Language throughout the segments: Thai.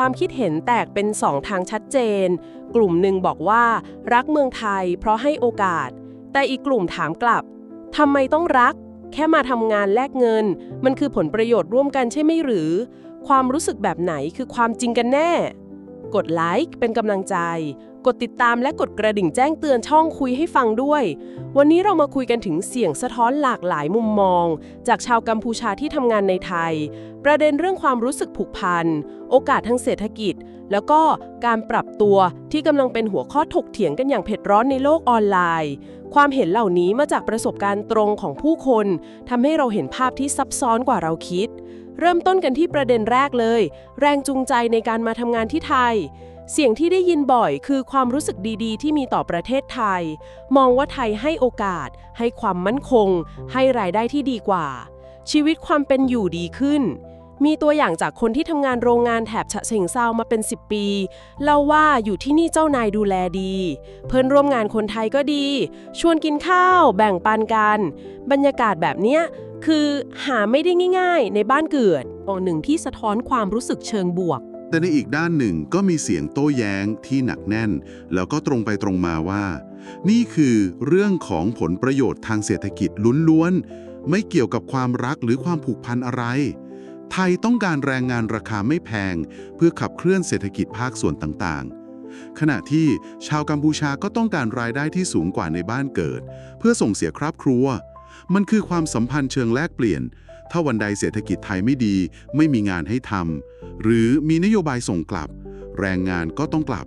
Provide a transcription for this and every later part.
ความคิดเห็นแตกเป็นสองทางชัดเจน กลุ่มหนึ่งบอกว่า รักเมืองไทยเพราะให้โอกาส แต่อีกกลุ่มถามกลับทำไมต้องรัก แค่มาทำงานแลกเงิน มันคือผลประโยชน์ร่วมกันใช่ไหมหรือ ความรู้สึกแบบไหนคือความจริงกันแน่ กดไลค์เป็นกำลังใจ กดติดตามและกดกระดิ่งแจ้งเตือนช่องคุยให้ฟังด้วย วันนี้เรามาคุยกันถึงเสียงสะท้อนหลากหลายมุมมอง จากชาวกัมพูชาที่ทำงานในไทย ประเด็นเรื่องความรู้สึกผูกพัน โอกาสทางเศรษฐกิจ แล้วก็การปรับตัวที่กำลังเป็นหัวข้อถกเถียงกันอย่างเผ็ดร้อนในโลกออนไลน์ ความเห็นเหล่านี้มาจากประสบการณ์ตรงของผู้คนทำให้เราเห็นภาพที่ซับซ้อนกว่าเราคิด เริ่มต้นกันที่ประเด็นแรกเลย แรงจูงใจในการมาทำงานที่ไทย เสียงที่ได้ยินบ่อยคือความรู้สึกดีๆ ที่มีต่อประเทศไทย มองว่าไทยให้โอกาส ให้ความมั่นคง ให้รายได้ที่ดีกว่า ชีวิตความเป็นอยู่ดีขึ้น มีตัวอย่างจากคนที่ทำงานโรงงานแถบฉะเชิงเซามาเป็น 10 ปี เล่าว่าอยู่ที่นี่เจ้านายดูแลดี เพื่อนร่วมงานคนไทยก็ดี ชวนกินข้าว แบ่งปันกัน บรรยากาศแบบเนี้ยคือหาไม่ได้ง่าย ๆ ในบ้านเกิดตอนหนึ่งที่สะท้อนความรู้สึกเชิงบวก แต่ในอีกด้านหนึ่งก็มีเสียงโต้แย้งที่หนักแน่น แล้วก็ตรงไปตรงมาว่า นี่คือเรื่องของผลประโยชน์ทางเศรษฐกิจล้วนๆ ไม่เกี่ยวกับความรักหรือความผูกพันอะไร ไทยต้องการแรงงานราคาไม่แพง เพื่อขับเคลื่อนเศรษฐกิจภาคส่วนต่างๆ ขณะที่ชาวกัมพูชาก็ต้องการรายได้ที่สูงกว่าในบ้านเกิด เพื่อส่งเสียครอบครัว มันคือความสัมพันธ์เชิงแลกเปลี่ยน ถ้าวันใดเศรษฐกิจไทยไม่ดี ไม่มีงานให้ทำหรือมีนโยบายส่งกลับ แรงงานก็ต้องกลับ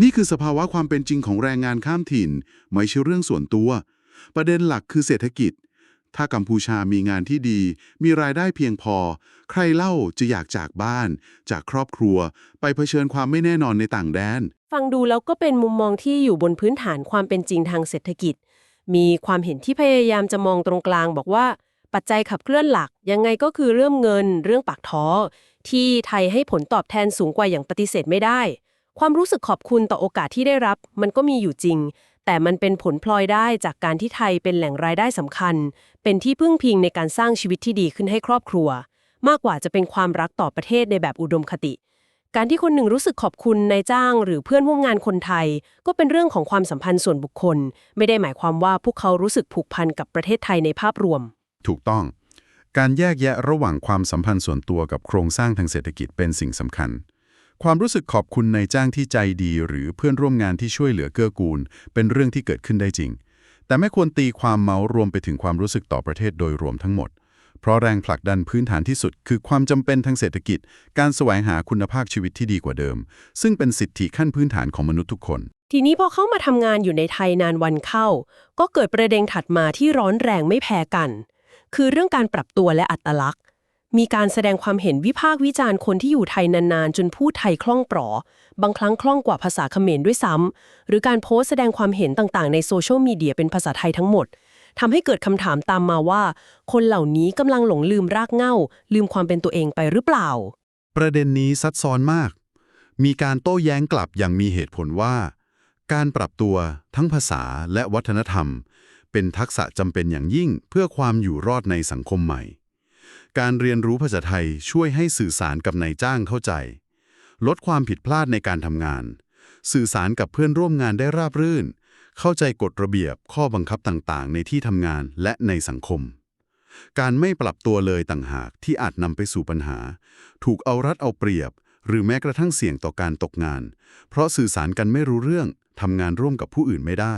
นี่คือสภาวะความเป็นจริงของแรงงานข้ามถิ่น ไม่ใช่เรื่องส่วนตัว ประเด็นหลักคือเศรษฐกิจ ถ้ากัมพูชามีงานที่ดี มีรายได้เพียงพอ ใครเล่าจะอยากจากบ้าน จากครอบครัว ไปเผชิญความไม่แน่นอนในต่างแดน ฟังดูแล้วก็เป็นมุมมองที่อยู่บนพื้นฐานความเป็นจริงทางเศรษฐกิจ มีความเห็นที่พยายามจะมองตรงกลางบอกว่า ปัจจัยขับเคลื่อนหลัก ยังไงก็คือเรื่องเงิน เรื่องปากท้อที่ไทยให้ผลตอบแทนสูงกว่าอย่างปฏิเสธไม่ได้ ความรู้สึกขอบคุณต่อโอกาสที่ได้รับ มันก็มีอยู่จริง แต่มันเป็นผลพลอยได้จากการที่ไทยเป็นแหล่งรายได้สำคัญ เป็นที่พึ่งพิงในการสร้างชีวิตที่ดีขึ้นให้ครอบครัว มากกว่าจะเป็นความรักต่อประเทศในแบบอุดมคติ การที่คนหนึ่งรู้สึกขอบคุณนายจ้าง หรือเพื่อนร่วมงานคนไทย ก็เป็นเรื่องของความสัมพันธ์ส่วนบุคคล ไม่ได้หมายความว่าพวกเขารู้สึกผูกพันกับประเทศไทยในภาพรวม ถูกต้อง การแยกแยะระหว่างความสัมพันธ์ส่วนตัวกับโครงสร้างทางเศรษฐกิจเป็นสิ่งสำคัญ ความรู้สึกขอบคุณในจ้างที่ใจดี หรือเพื่อนร่วมงานที่ช่วยเหลือเกื้อกูล เป็นเรื่องที่เกิดขึ้นได้จริง แต่ไม่ควรตีความเมารวมไปถึงความรู้สึกต่อประเทศโดยรวมทั้งหมด เพราะแรงผลักดันพื้นฐานที่สุด คือความจำเป็นทางเศรษฐกิจ การแสวงหาคุณภาพชีวิตที่ดีกว่าเดิม ซึ่งเป็นสิทธิขั้นพื้นฐานของมนุษย์ทุกคนทีนี้พอเข้ามาทำงานอยู่ในไทยนานวันเข้า ก็เกิดประเด็นถัดมาที่ร้อนแรงไม่แพ้กัน คือเรื่องการปรับตัวและอัตลักษณ์ มีการแสดงความเห็นวิพากษ์วิจารณ์คนที่อยู่ไทยนานๆ จนพูดไทยคล่องปลอบางครั้งคล่องกว่าภาษาเขมรด้วยซ้ำหรือการโพสต์แสดงความเห็นต่างๆ ในโซเชียลมีเดียเป็นภาษาไทยทั้งหมดทำให้เกิดคำถามตามมาว่า คนเหล่านี้กำลังหลงลืมรากเหง้า ลืมความเป็นตัวเองไปหรือเปล่า ประเด็นนี้ซับซ้อนมาก มีการโต้แย้งกลับอย่างมีเหตุผลว่า การปรับตัวทั้งภาษาและวัฒนธรรม เป็นทักษะจำเป็นอย่างยิ่งเพื่อความอยู่รอดในสังคมใหม่ การเรียนรู้ภาษาไทยช่วยให้สื่อสารกับนายจ้างเข้าใจ ลดความผิดพลาดในการทำงาน สื่อสารกับเพื่อนร่วมงานได้ราบรื่น เข้าใจกฎระเบียบข้อบังคับต่างๆ ในที่ทำงานและในสังคม การไม่ปรับตัวเลยต่างหากที่อาจนำไปสู่ปัญหา ถูกเอารัดเอาเปรียบ หรือแม้กระทั่งเสี่ยงต่อการตกงาน เพราะสื่อสารกันไม่รู้เรื่องทำงานร่วมกับผู้อื่นไม่ได้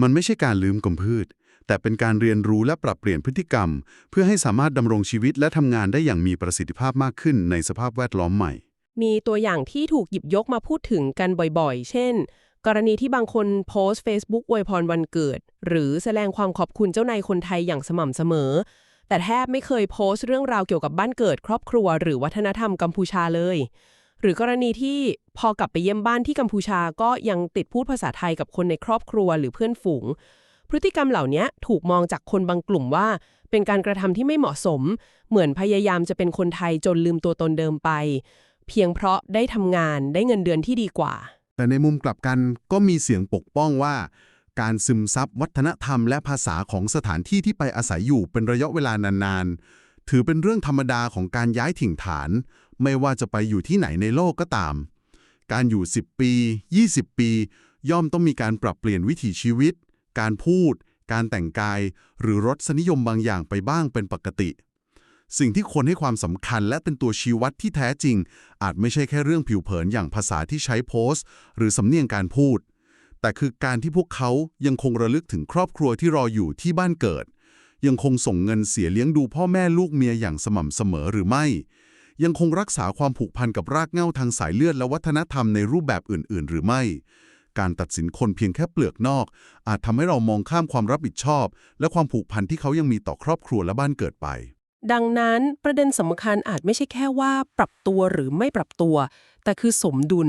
มันไม่ใช่การลืมกำพืช แต่เป็นการเรียนรู้และปรับเปลี่ยนพฤติกรรม เพื่อให้สามารถดำรงชีวิตและทำงานได้อย่างมีประสิทธิภาพมากขึ้นในสภาพแวดล้อมใหม่ มีตัวอย่างที่ถูกหยิบยกมาพูดถึงกันบ่อยๆ เช่น กรณีที่บางคนโพสต์ Facebook อวยพรวันเกิด หรือแสดงความขอบคุณเจ้านายคนไทยอย่างสม่ำเสมอ แต่แทบไม่เคยโพสต์เรื่องราวเกี่ยวกับบ้านเกิด ครอบครัว หรือวัฒนธรรมกัมพูชาเลย หรือกรณีที่พอกลับไปเยี่ยมบ้านที่กัมพูชาก็ยังติดพูดภาษาไทยกับคนในครอบครัวหรือเพื่อนฝูง พฤติกรรมเหล่านี้ถูกมองจากคนบางกลุ่มว่า เป็นการกระทำที่ไม่เหมาะสม เหมือนพยายามจะเป็นคนไทยจนลืมตัวตนเดิมไป เพียงเพราะได้ทำงานได้เงินเดือนที่ดีกว่า แต่ในมุมกลับกันก็มีเสียงปกป้องว่า การซึมซับวัฒนธรรมและภาษาของสถานที่ที่ไปอาศัยอยู่เป็นระยะเวลานานๆถือเป็นเรื่องธรรมดาของการย้ายถิ่นฐาน ไม่ว่าจะไปอยู่ที่ไหนในโลกก็ตาม การอยู่ 10 ปี 20 ปี ย่อมต้องมีการปรับเปลี่ยนวิถีชีวิต การพูด การแต่งกาย หรือรสนิยมบางอย่างไปบ้างเป็นปกติ สิ่งที่คนให้ความสำคัญและเป็นตัวชี้วัดที่แท้จริง อาจไม่ใช่แค่เรื่องผิวเผินอย่างภาษาที่ใช้โพสต์ หรือสำเนียงการพูด แต่คือการที่พวกเขายังคงระลึกถึงครอบครัวที่รออยู่ที่บ้านเกิดยังคงส่งเงินเสียเลี้ยงดูพ่อแม่ลูกเมียอย่างสม่ำเสมอหรือไม่ ยังคงรักษาความผูกพันกับรากเหง้าทางสายเลือดและวัฒนธรรมในรูปแบบอื่น ๆ หรือไม่ การตัดสินคนเพียงแค่เปลือกนอก อาจทำให้เรามองข้ามความรับผิดชอบ และความผูกพันที่เขายังมีต่อครอบครัวและบ้านเกิดไป ดังนั้นประเด็นสำคัญอาจไม่ใช่แค่ว่าปรับตัวหรือไม่ปรับตัว แต่คือสมดุล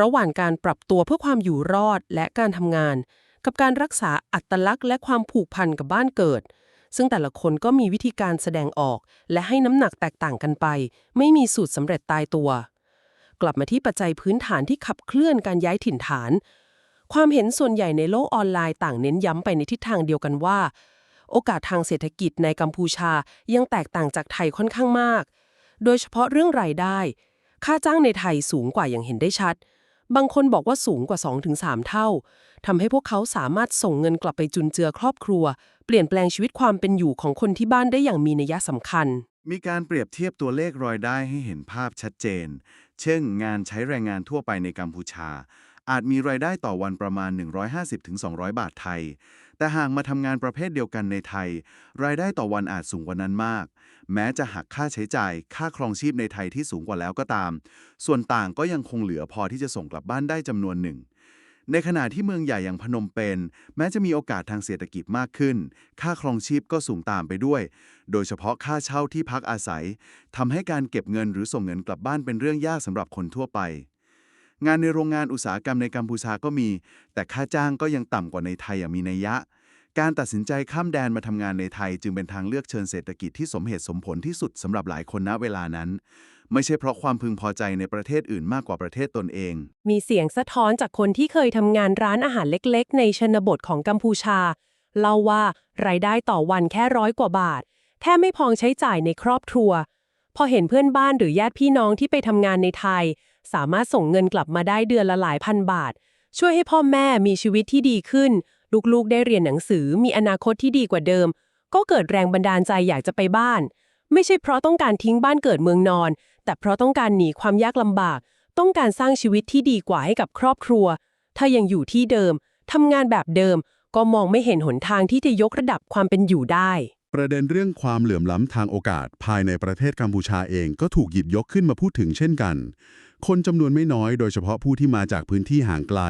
ระหว่างการปรับตัวเพื่อความอยู่รอดและการทำงาน กับการรักษาอัตลักษณ์และความผูกพันกับบ้านเกิด ซึ่งแต่ละคนก็มีวิธีการแสดงออก และให้น้ำหนักแตกต่างกันไป ไม่มีสูตรสำเร็จตายตัว กลับมาที่ปัจจัยพื้นฐานที่ขับเคลื่อนการย้ายถิ่นฐาน ความเห็นส่วนใหญ่ในโลกออนไลน์ต่างเน้นย้ำไปในทิศทางเดียวกันว่า โอกาสทางเศรษฐกิจในกัมพูชายังแตกต่างจากไทยค่อนข้างมาก โดยเฉพาะเรื่องรายได้ ค่าจ้างในไทยสูงกว่าอย่างเห็นได้ชัด บางคนบอกว่าสูงกว่า 2-3 เท่า ทำให้พวกเขาสามารถส่งเงินกลับไปจุนเจือครอบครัว เปลี่ยนแปลงชีวิตความเป็นอยู่ของคนที่บ้านได้อย่างมีนัยสำคัญ มีการเปรียบเทียบตัวเลขรายได้ให้เห็นภาพชัดเจน เช่น งานใช้แรงงานทั่วไปในกัมพูชา อาจมีรายได้ต่อวันประมาณ 150-200 บาทไทย แต่หากมาทำงานประเภทเดียวกันในไทย รายได้ต่อวันอาจสูงกว่านั้นมาก แม้จะหักค่าใช้จ่าย ค่าครองชีพในไทยที่สูงกว่าแล้วก็ตาม ส่วนต่างก็ยังคงเหลือพอที่จะส่งกลับบ้านได้จำนวนหนึ่งในขณะที่เมืองใหญ่อย่างพนมเปญแม้จะมีโอกาสทางเศรษฐกิจมากขึ้น ค่าครองชีพก็สูงตามไปด้วย โดยเฉพาะค่าเช่าที่พักอาศัยทำให้การเก็บเงินหรือส่งเงินกลับบ้านเป็นเรื่องยากสำหรับคนทั่วไป งานในโรงงานอุตสาหกรรมในกัมพูชาก็มี แต่ค่าจ้างก็ยังต่ำกว่าในไทยอย่างมีนัยยะ การตัดสินใจข้ามแดนมาทำงานในไทย จึงเป็นทางเลือกเชิงเศรษฐกิจที่สมเหตุสมผลที่สุดสำหรับหลายคนณเวลานั้น ไม่ใช่เพราะความพึงพอใจในประเทศอื่นมากกว่าประเทศตนเอง มีเสียงสะท้อนจากคนที่เคยทำงานร้านอาหารเล็กๆ ในชนบทของกัมพูชา เล่าว่ารายได้ต่อวันแค่ร้อยกว่าบาทแค่ไม่พอใช้จ่ายในครอบครัว พอเห็นเพื่อนบ้านหรือญาติพี่น้องที่ไปทำงานในไทย สามารถส่งเงินกลับมาได้เดือนละหลายพันบาท ช่วยให้พ่อแม่มีชีวิตที่ดีขึ้น ลูกๆได้เรียนหนังสือมีอนาคตที่ดีกว่าเดิม ก็เกิดแรงบันดาลใจอยากจะไปบ้าน ไม่ใช่เพราะต้องการทิ้งบ้านเกิดเมืองนอน แต่เพราะต้องการหนีความยากลำบาก ต้องการสร้างชีวิตที่ดีกว่าให้กับครอบครัว ถ้ายังอยู่ที่เดิมทำงานแบบเดิม ก็มองไม่เห็นหนทางที่จะยกระดับความเป็นอยู่ได้ประเด็นเรื่องความเหลื่อมล้ำทางโอกาสภายในประเทศกัมพูชาเองก็ถูกหยิบยกขึ้นมาพูดถึงเช่นกัน คนจำนวนไม่น้อยโดยเฉพาะผู้ที่มาจากพื้นที่ห่างไกล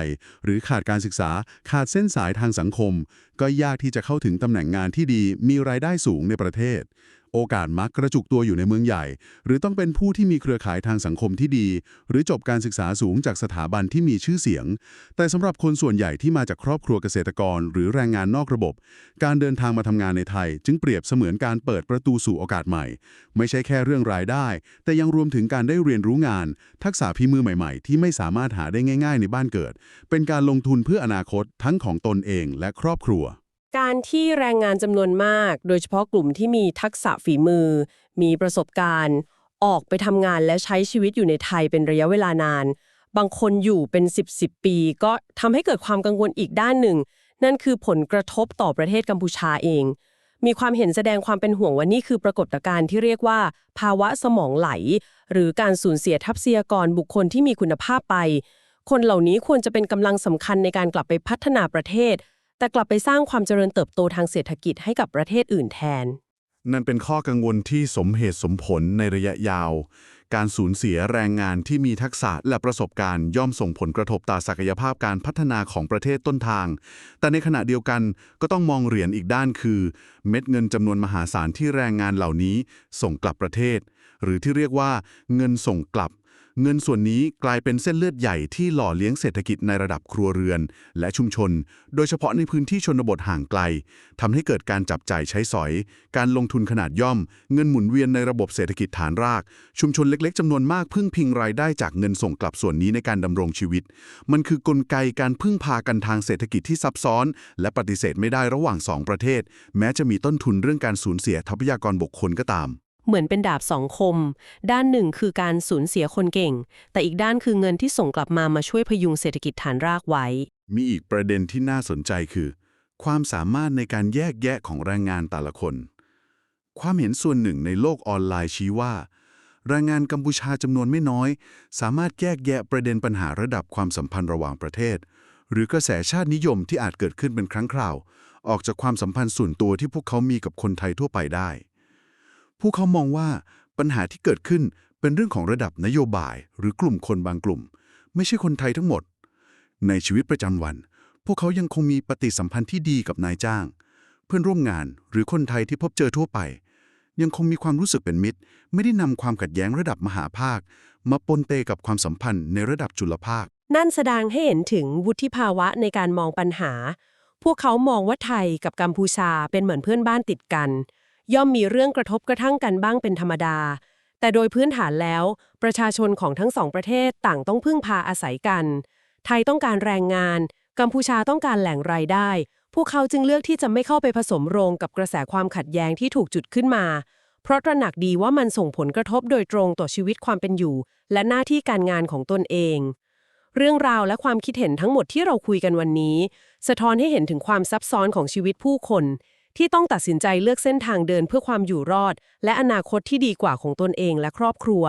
หรือขาดการศึกษาขาดเส้นสายทางสังคม ก็ยากที่จะเข้าถึงตำแหน่งงานที่ดีมีรายได้สูงในประเทศ โอกาสมักกระจุกตัวอยู่ในเมืองใหญ่ หรือต้องเป็นผู้ที่มีเครือข่ายทางสังคมที่ดี หรือจบการศึกษาสูงจากสถาบันที่มีชื่อเสียง แต่สำหรับคนส่วนใหญ่ที่มาจากครอบครัวเกษตรกร หรือแรงงานนอกระบบ การเดินทางมาทำงานในไทย จึงเปรียบเสมือนการเปิดประตูสู่โอกาสใหม่ ไม่ใช่แค่เรื่องรายได้ แต่ยังรวมถึงการได้เรียนรู้งาน ทักษะพิมือใหม่ๆ ที่ไม่สามารถหาได้ง่าย ๆ ในบ้านเกิด เป็นการลงทุนเพื่ออนาคตทั้งของตนเองและครอบครัว การที่แรงงานจำนวนมาก โดยเฉพาะกลุ่มที่มีทักษะฝีมือ มีประสบการณ์ ออกไปทำงานและใช้ชีวิตอยู่ในไทยเป็นระยะเวลานาน บางคนอยู่เป็น 10 10 ปี ก็ทำให้เกิดความกังวลอีกด้านหนึ่ง นั่นคือผลกระทบต่อประเทศกัมพูชาเอง มีความเห็นแสดงความเป็นห่วงว่านี่คือปรากฏการณ์ที่เรียกว่า ภาวะสมองไหล หรือการสูญเสียทรัพยากรบุคคลที่มีคุณภาพไป คนเหล่านี้ควรจะเป็นกำลังสำคัญในการกลับไปพัฒนาประเทศ แต่กลับไปสร้างความเจริญเติบโตทางเศรษฐกิจให้กับประเทศอื่นแทน นั่นเป็นข้อกังวลที่สมเหตุสมผลในระยะยาว การสูญเสียแรงงานที่มีทักษะและประสบการณ์ย่อมส่งผลกระทบต่อศักยภาพการพัฒนาของประเทศต้นทาง แต่ในขณะเดียวกันก็ต้องมองเหรียญอีกด้านคือ เม็ดเงินจำนวนมหาศาลที่แรงงานเหล่านี้ส่งกลับประเทศ หรือที่เรียกว่าเงินส่งกลับ เงินส่วนนี้กลายเป็นเส้นเลือดใหญ่ที่หล่อเลี้ยงเศรษฐกิจในระดับครัวเรือน และชุมชน โดยเฉพาะในพื้นที่ชนบทห่างไกลทำให้เกิดการจับจ่ายใช้สอย การลงทุนขนาดย่อม เงินหมุนเวียนในระบบเศรษฐกิจฐานราก ชุมชนเล็ก ๆจำนวนมากพึ่งพิงรายได้จากเงินส่งกลับส่วนนี้ในการดำรงชีวิต มันคือกลไกการพึ่งพากันทางเศรษฐกิจที่ซับซ้อน และปฏิเสธไม่ได้ระหว่างสองประเทศ แม้จะมีต้นทุนเรื่องการสูญเสียทรัพยากรบุคคลก็ตาม เหมือนเป็นดาบสองคม ด้านหนึ่งคือการสูญเสียคนเก่ง แต่อีกด้านคือเงินที่ส่งกลับมามาช่วยพยุงเศรษฐกิจฐานรากไว้ มีอีกประเด็นที่น่าสนใจคือ ความสามารถในการแยกแยะของแรงงานแต่ละคน ความเห็นส่วนหนึ่งในโลกออนไลน์ชี้ว่าแรงงานกัมพูชาจำนวนไม่น้อย สามารถแยกแยะประเด็นปัญหาระดับความสัมพันธ์ระหว่างประเทศ หรือกระแสชาตินิยมที่อาจเกิดขึ้นเป็นครั้งคราว ออกจากความสัมพันธ์ส่วนตัวที่พวกเขามีกับคนไทยทั่วไปได้ พวกเขามองว่าปัญหาที่เกิดขึ้นเป็นเรื่องของระดับนโยบายหรือกลุ่มคนบางกลุ่ม ไม่ใช่คนไทยทั้งหมด ในชีวิตประจำวัน พวกเขายังคงมีปฏิสัมพันธ์ที่ดีกับนายจ้าง เพื่อนร่วมงานหรือคนไทยที่พบเจอทั่วไป ยังคงมีความรู้สึกเป็นมิตร ไม่ได้นำความขัดแย้งระดับมหาภาค มาปนเปกับความสัมพันธ์ในระดับจุลภาค นั่นแสดงให้เห็นถึงวุฒิภาวะในการมองปัญหา พวกเขามองว่าไทยกับกัมพูชาเป็นเหมือนเพื่อนบ้านติดกัน ย่อมมีเรื่องกระทบกระทั่งกันบ้างเป็นธรรมดา แต่โดยพื้นฐานแล้ว ประชาชนของทั้งสองประเทศต่างต้องพึ่งพาอาศัยกัน ไทยต้องการแรงงาน กัมพูชาต้องการแหล่งรายได้ พวกเขาจึงเลือกที่จะไม่เข้าไปผสมโรงกับกระแสความขัดแย้งที่ถูกจุดขึ้นมา เพราะตระหนักดีว่ามันส่งผลกระทบโดยตรงต่อชีวิตความเป็นอยู่ และหน้าที่การงานของตนเองเรื่องราวและความคิดเห็นทั้งหมดที่เราคุยกันวันนี้ สะท้อนให้เห็นถึงความซับซ้อนของชีวิตผู้คน ที่ต้องตัดสินใจเลือกเส้นทางเดินเพื่อความอยู่รอด และอนาคตที่ดีกว่าของตนเองและครอบครัว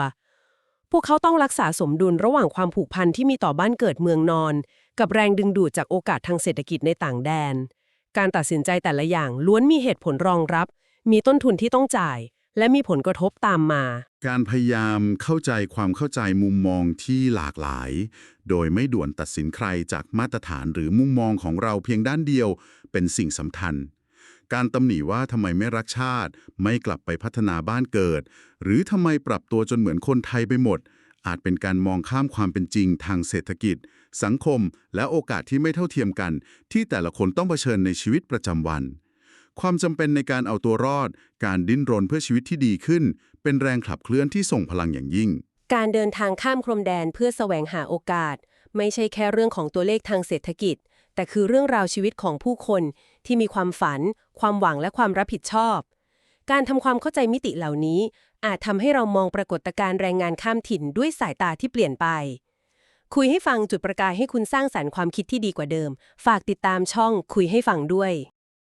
พวกเขาต้องรักษาสมดุลระหว่างความผูกพันที่มีต่อบ้านเกิดเมืองนอน กับแรงดึงดูดจากโอกาสทางเศรษฐกิจในต่างแดน การตัดสินใจแต่ละอย่างล้วนมีเหตุผลรองรับ มีต้นทุนที่ต้องจ่าย และมีผลกระทบตามมา การพยายามเข้าใจความเข้าใจมุมมองที่หลากหลาย โดยไม่ด่วนตัดสินใครจากมาตรฐานหรือมุมมองของเราเพียงด้านเดียว เป็นสิ่งสำคัญ การตำหนิว่าทำไมไม่รักชาติ ไม่กลับไปพัฒนาบ้านเกิด หรือทำไมปรับตัวจนเหมือนคนไทยไปหมด อาจเป็นการมองข้ามความเป็นจริงทางเศรษฐกิจ สังคม และโอกาสที่ไม่เท่าเทียมกัน ที่แต่ละคนต้องเผชิญในชีวิตประจำวัน ความจำเป็นในการเอาตัวรอด การดิ้นรนเพื่อชีวิตที่ดีขึ้น เป็นแรงขับเคลื่อนที่ส่งพลังอย่างยิ่ง การเดินทางข้ามพรมแดนเพื่อแสวงหาโอกาส ไม่ใช่แค่เรื่องของตัวเลขทางเศรษฐกิจ แต่คือเรื่องราวชีวิตของผู้คน ที่มีความฝัน ความหวังและความรับผิดชอบ การทำความเข้าใจมิติเหล่านี้ อาจทำให้เรามองปรากฏการณ์แรงงานข้ามถิ่นด้วยสายตาที่เปลี่ยนไป คุยให้ฟังจุดประกายให้คุณสร้างสรรค์ความคิดที่ดีกว่าเดิม ฝากติดตามช่องคุยให้ฟังด้วย